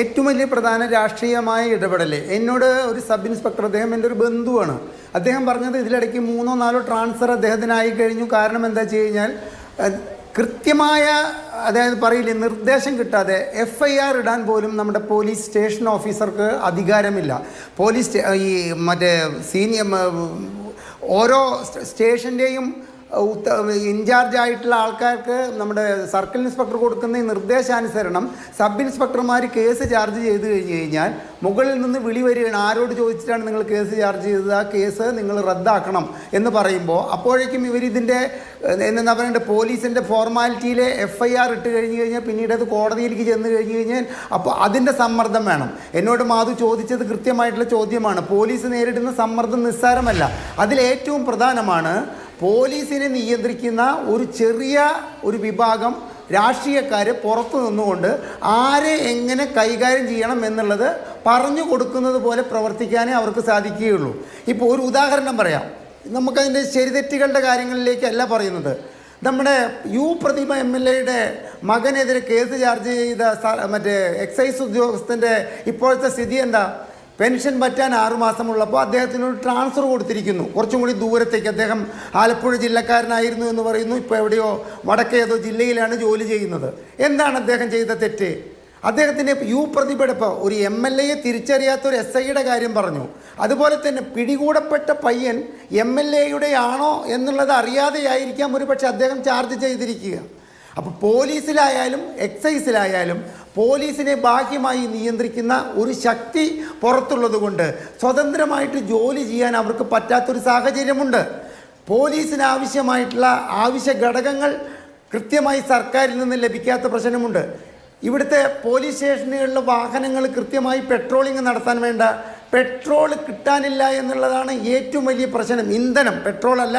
ഏറ്റവും വലിയ പ്രധാന രാഷ്ട്രീയമായ ഇടപെടൽ എന്നോട് ഒരു സബ് ഇൻസ്പെക്ടർ അദ്ദേഹം എന്റെ ഒരു ബന്ധുവാണ്. അദ്ദേഹം പറഞ്ഞത് ഇതിലിടയ്ക്ക് മൂന്നോ നാലോ ട്രാൻസ്ഫർ അദ്ദേഹത്തിനായി കഴിഞ്ഞു. കാരണം എന്താ വെച്ച് കഴിഞ്ഞാൽ കൃത്യമായ അതായത് പറയില്ലേ നിർദ്ദേശം കിട്ടാതെ എഫ് ഐ ആർ ഇടാൻ പോലും നമ്മുടെ പോലീസ് സ്റ്റേഷൻ ഓഫീസർക്ക് അധികാരമില്ല. പോലീസ് ഈ മറ്റേ സീനിയർ ഓരോ സ്റ്റേഷന്റെയും ഇൻചാർജ് ആയിട്ടുള്ള ആൾക്കാർക്ക് നമ്മുടെ സർക്കിൾ ഇൻസ്പെക്ടർ കൊടുക്കുന്ന നിർദ്ദേശാനുസരണം സബ് ഇൻസ്പെക്ടർമാർ കേസ് ചാർജ് ചെയ്ത് കഴിഞ്ഞ് കഴിഞ്ഞാൽ മുകളിൽ നിന്ന് വിളി വരികയാണ്. ആരോട് ചോദിച്ചിട്ടാണ് നിങ്ങൾ കേസ് ചാർജ് ചെയ്തത്? ആ കേസ് നിങ്ങൾ റദ്ദാക്കണം എന്ന് പറയുമ്പോൾ അപ്പോഴേക്കും ഇവരിതിന്റെ എന്താ പറയേണ്ടത് പോലീസിന്റെ ഫോർമാലിറ്റിയിലെ എഫ് ഐ ആർ ഇട്ട് കഴിഞ്ഞ് കഴിഞ്ഞാൽ പിന്നീട് അത് കോടതിയിലേക്ക് ചെന്ന് കഴിഞ്ഞ് കഴിഞ്ഞാൽ അപ്പോൾ അതിന്റെ സമ്മർദ്ദം വേണം. എന്നോട് മാധു ചോദിച്ചത് കൃത്യമായിട്ടുള്ള ചോദ്യമാണ്. പോലീസ് നേരിടുന്ന സമ്മർദ്ദം നിസ്സാരമല്ല. അതിലേറ്റവും പ്രധാനമാണ് പോലീസിനെ നിയന്ത്രിക്കുന്ന ഒരു ചെറിയ ഒരു വിഭാഗം രാഷ്ട്രീയക്കാർ പുറത്തു നിന്നുകൊണ്ട് ആരെ എങ്ങനെ കൈകാര്യം ചെയ്യണം എന്നുള്ളത് പറഞ്ഞു കൊടുക്കുന്നത് പോലെ പ്രവർത്തിക്കാനേ അവർക്ക് സാധിക്കുകയുള്ളൂ. ഇപ്പോൾ ഒരു ഉദാഹരണം പറയാം. നമുക്കതിന്റെ ശരിതെറ്റുകളുടെ കാര്യങ്ങളിലേക്കല്ല പറയുന്നത്. നമ്മുടെ യു പ്രതിമ എം എൽ എയുടെ മകനെതിരെ കേസ് ചാർജ് ചെയ്ത മറ്റേ എക്സൈസ് ഉദ്യോഗസ്ഥന്റെ ഇപ്പോഴത്തെ സ്ഥിതി എന്താ? പെൻഷൻ പറ്റാൻ ആറുമാസമുള്ളപ്പോൾ അദ്ദേഹത്തിന് ഒരു ട്രാൻസ്ഫർ കൊടുത്തിരിക്കുന്നു. കുറച്ചും കൂടി ദൂരത്തേക്ക് അദ്ദേഹം ആലപ്പുഴ ജില്ലക്കാരനായിരുന്നു എന്ന് പറയുന്നു. ഇപ്പോൾ എവിടെയോ വടക്കേ ഏതോ ജില്ലയിലാണ് ജോലി ചെയ്യുന്നത്. എന്താണ് അദ്ദേഹം ചെയ്ത തെറ്റ്? അദ്ദേഹത്തിന്റെ യു പ്രതിപെടുപ്പ് ഒരു എം എൽ എയെ തിരിച്ചറിയാത്ത ഒരു എസ് ഐയുടെ കാര്യം പറഞ്ഞു. അതുപോലെ തന്നെ പിടികൂടപ്പെട്ട പയ്യൻ എം എൽ എയുടെ ആണോ എന്നുള്ളത് അറിയാതെയായിരിക്കാം ഒരു പക്ഷേ അദ്ദേഹം ചാർജ് ചെയ്തിരിക്കുക. അപ്പോൾ പോലീസിലായാലും എക്സൈസിലായാലും പോലീസിനെ ബാഹ്യമായി നിയന്ത്രിക്കുന്ന ഒരു ശക്തി പുറത്തുള്ളത് കൊണ്ട് സ്വതന്ത്രമായിട്ട് ജോലി ചെയ്യാൻ അവർക്ക് പറ്റാത്തൊരു സാഹചര്യമുണ്ട്. പോലീസിന് ആവശ്യമായിട്ടുള്ള ആവശ്യ ഘടകങ്ങൾ കൃത്യമായി സർക്കാരിൽ നിന്ന് ലഭിക്കാത്ത പ്രശ്നമുണ്ട്. ഇവിടുത്തെ പോലീസ് സ്റ്റേഷനുകളിലെ വാഹനങ്ങൾ കൃത്യമായി പെട്രോളിംഗ് നടത്താൻ വേണ്ട. പെട്രോൾ കിട്ടാനില്ല എന്നുള്ളതാണ് ഏറ്റവും വലിയ പ്രശ്നം. ഇന്ധനം പെട്രോളല്ല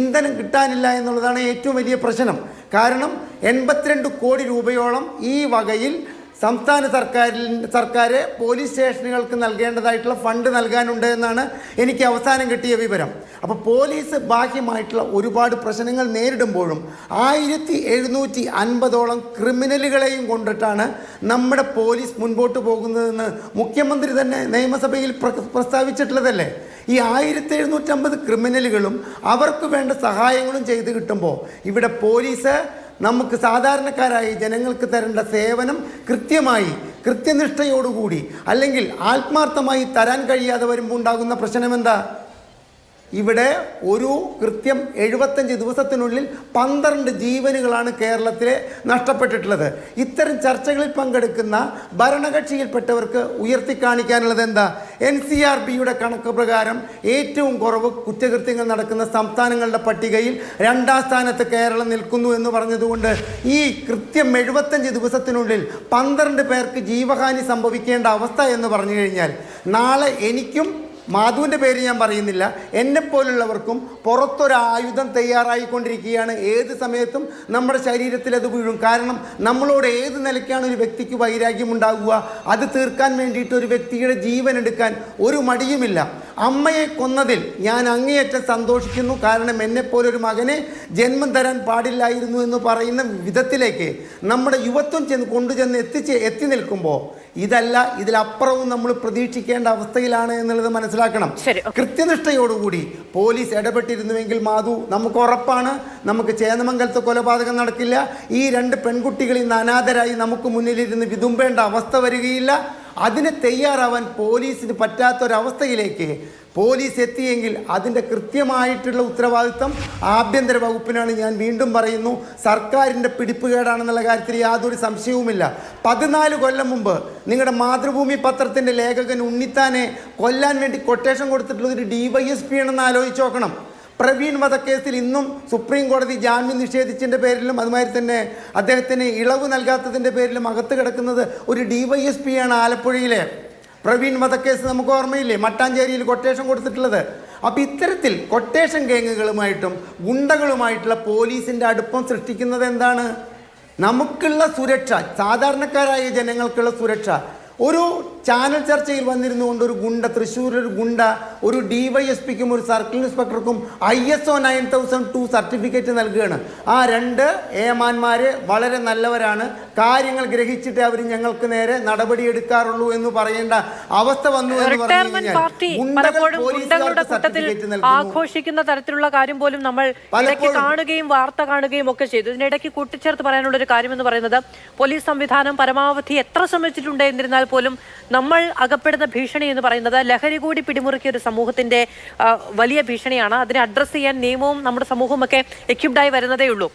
ഇന്ധനം കിട്ടാനില്ല എന്നുള്ളതാണ് ഏറ്റവും വലിയ പ്രശ്നം. കാരണം എൺപത്തിരണ്ട് കോടി രൂപയോളം ഈ വകയിൽ സംസ്ഥാന സർക്കാരിൽ സർക്കാർ പോലീസ് സ്റ്റേഷനുകൾക്ക് നൽകേണ്ടതായിട്ടുള്ള ഫണ്ട് നൽകാനുണ്ട് എന്നാണ് എനിക്ക് അവസാനം കിട്ടിയ വിവരം. അപ്പോൾ പോലീസ് ബാഹ്യമായിട്ടുള്ള ഒരുപാട് പ്രശ്നങ്ങൾ നേരിടുമ്പോഴും ആയിരത്തി എഴുന്നൂറ്റി അൻപതോളം ക്രിമിനലുകളെയും കൊണ്ടിട്ടാണ് നമ്മുടെ പോലീസ് മുൻപോട്ട് പോകുന്നതെന്ന് മുഖ്യമന്ത്രി തന്നെ നിയമസഭയിൽ പ്ര- പ്രസ്താവിച്ചിട്ടുള്ളതല്ലേ? ഈ ആയിരത്തി എഴുന്നൂറ്റമ്പത് ക്രിമിനലുകളും അവർക്ക് വേണ്ട സഹായങ്ങളും ചെയ്ത് കിട്ടുമ്പോൾ ഇവിടെ പോലീസ് നമുക്ക് സാധാരണക്കാരായി ജനങ്ങൾക്ക് തരേണ്ട സേവനം കൃത്യമായി കൃത്യനിഷ്ഠയോടുകൂടി അല്ലെങ്കിൽ ആത്മാർത്ഥമായി തരാൻ കഴിയാതെ വരുമ്പോൾ ഉണ്ടാകുന്ന പ്രശ്നം എന്താ ഇവിടെ ഒരു കൃത്യം എഴുപത്തഞ്ച് ദിവസത്തിനുള്ളിൽ പന്ത്രണ്ട് ജീവനുകളാണ് കേരളത്തിലെ നഷ്ടപ്പെട്ടിട്ടുള്ളത്. ഇത്തരം ചർച്ചകളിൽ പങ്കെടുക്കുന്ന ഭരണകക്ഷിയിൽപ്പെട്ടവർക്ക് ഉയർത്തിക്കാണിക്കാനുള്ളത് എന്താ? എൻ സി ആർ ബിയുടെ കണക്ക് പ്രകാരം ഏറ്റവും കുറവ് കുറ്റകൃത്യങ്ങൾ നടക്കുന്ന സംസ്ഥാനങ്ങളുടെ പട്ടികയിൽ രണ്ടാം സ്ഥാനത്ത് കേരളം നിൽക്കുന്നു എന്ന് പറഞ്ഞതുകൊണ്ട് ഈ കൃത്യം എഴുപത്തഞ്ച് ദിവസത്തിനുള്ളിൽ പന്ത്രണ്ട് പേർക്ക് ജീവഹാനി സംഭവിക്കേണ്ട അവസ്ഥ എന്ന് പറഞ്ഞു കഴിഞ്ഞാൽ നാളെ എനിക്കും മാധുവിന്റെ പേര് ഞാൻ പറയുന്നില്ല. എന്നെപ്പോലുള്ളവർക്കും പുറത്തൊരായുധം തയ്യാറായിക്കൊണ്ടിരിക്കുകയാണ്. ഏത് സമയത്തും നമ്മുടെ ശരീരത്തിൽ അത് വീഴും. കാരണം നമ്മളോട് ഏത് നിലയ്ക്കാണ് ഒരു വ്യക്തിക്ക് വൈരാഗ്യം ഉണ്ടാകുക അത് തീർക്കാൻ വേണ്ടിയിട്ട് ഒരു വ്യക്തിയുടെ ജീവൻ എടുക്കാൻ ഒരു മടിയുമില്ല. അമ്മയെ കൊന്നതിൽ ഞാൻ അങ്ങേയറ്റം സന്തോഷിക്കുന്നു. കാരണം എന്നെപ്പോലൊരു മകനെ ജന്മം തരാൻ പാടില്ലായിരുന്നു എന്ന് പറയുന്ന വിധത്തിലേക്ക് നമ്മുടെ യുവത്വം ചെന്ന് കൊണ്ടുചെന്ന് എത്തിച്ച് എത്തി നിൽക്കുമ്പോൾ ഇതല്ല ഇതിലപ്പുറവും നമ്മൾ പ്രതീക്ഷിക്കേണ്ട അവസ്ഥയിലാണ് എന്നുള്ളത് മനസ്സിലാക്കണം. കൃത്യനിഷ്ഠയോടുകൂടി പോലീസ് ഇടപെട്ടിരുന്നുവെങ്കിൽ മാധു നമുക്ക് ഉറപ്പാണ്. നമുക്ക് ചേന്നമംഗലത്ത് കൊലപാതകം നടക്കില്ല. ഈ രണ്ട് പെൺകുട്ടികൾ ഇന്ന് അനാഥരായി നമുക്ക് മുന്നിലിരുന്ന് വിതുമ്പേണ്ട അവസ്ഥ വരികയില്ല. അതിന് തയ്യാറാവാൻ പോലീസിന് പറ്റാത്തൊരവസ്ഥയിലേക്ക് പോലീസ് എത്തിയെങ്കിൽ അതിന്റെ കൃത്യമായിട്ടുള്ള ഉത്തരവാദിത്വം ആഭ്യന്തര വകുപ്പിനാണ് ഞാൻ വീണ്ടും പറയുന്നു. സർക്കാരിന്റെ പിടിപ്പുകേടാണെന്നുള്ള കാര്യത്തിൽ യാതൊരു സംശയവുമില്ല. പതിനാല് കൊല്ലം മുമ്പ് നിങ്ങളുടെ മാതൃഭൂമി പത്രത്തിന്റെ ലേഖകൻ ഉണ്ണിത്താനെ കൊല്ലാൻ വേണ്ടി കൊട്ടേഷൻ കൊടുത്തിട്ടുള്ളത് ഒരു ഡി വൈ എസ് പി ആണെന്ന് ആലോചിച്ച് നോക്കണം. പ്രവീൺ വധക്കേസിൽ ഇന്നും സുപ്രീം കോടതി ജാമ്യം നിഷേധിച്ചതിന്റെ പേരിലും അതുമാതിരി തന്നെ അദ്ദേഹത്തിന് ഇളവ് നൽകാത്തതിന്റെ പേരിലും അകത്ത് കിടക്കുന്നത് ഒരു ഡി വൈ എസ് പി ആണ് ആലപ്പുഴയിലെ. പ്രവീൺ വധക്കേസ് നമുക്ക് ഓർമ്മയില്ലേ? മട്ടാഞ്ചേരിയിൽ കൊട്ടേഷൻ കൊടുത്തിട്ടുള്ളത്. അപ്പോൾ ഇത്തരത്തിൽ കൊട്ടേഷൻ ഗേങ്ങുകളുമായിട്ടും ഗുണ്ടകളുമായിട്ടുള്ള പോലീസിന്റെ അടുപ്പം സൃഷ്ടിക്കുന്നത് എന്താണ്? നമുക്കുള്ള സുരക്ഷ സാധാരണക്കാരായ ജനങ്ങൾക്കുള്ള സുരക്ഷ. ഒരു ചാനൽ ചർച്ചയിൽ വന്നിരുന്നു കൊണ്ട് ഒരു ഗുണ്ട തൃശ്ശൂർ ഒരു ഗുണ്ട ഒരു ഡിവൈഎസ്പിക്കും ഒരു circle ഇൻസ്പെക്ടർക്കും I S O nine thousand two certificate നൽകുകയാണ്. ആ രണ്ട് ഏമാന്മാർ വളരെ നല്ലവരാണ്. കാര്യങ്ങൾ ഗ്രഹിച്ചിട്ട് അവർ ഞങ്ങൾക്ക് നേരെ നടപടി എടുക്കാറുള്ളൂ എന്ന് പറയേണ്ട അവസ്ഥ വന്നു എന്ന് പറഞ്ഞു കഴിഞ്ഞാൽ ആഘോഷിക്കുന്ന തരത്തിലുള്ള കാര്യം പോലും നമ്മൾ ഇടയ്ക്ക് കാണുകയും വാർത്ത കാണുകയും ഒക്കെ ചെയ്തു. ഇതിനിടയ്ക്ക് കൂട്ടിച്ചേർത്ത് പറയാനുള്ള ഒരു കാര്യം എന്ന് പറയുന്നത് പോലീസ് സംവിധാനം പരമാവധി എത്ര ശ്രമിച്ചിട്ടുണ്ട് എന്നിരുന്നാൽ പോലും നമ്മൾ അകപ്പെടുന്ന ഭീഷണി എന്ന് പറയുന്നത് ലഹരി കൂടി പിടിമുറുക്കിയ ഒരു സമൂഹത്തിന്റെ വലിയ ഭീഷണിയാണ്. അതിനെ അഡ്രസ് ചെയ്യാൻ നിയമവും നമ്മുടെ സമൂഹവും ഒക്കെ എക്യുപ്ഡായി വരുന്നതേ ഉള്ളൂ.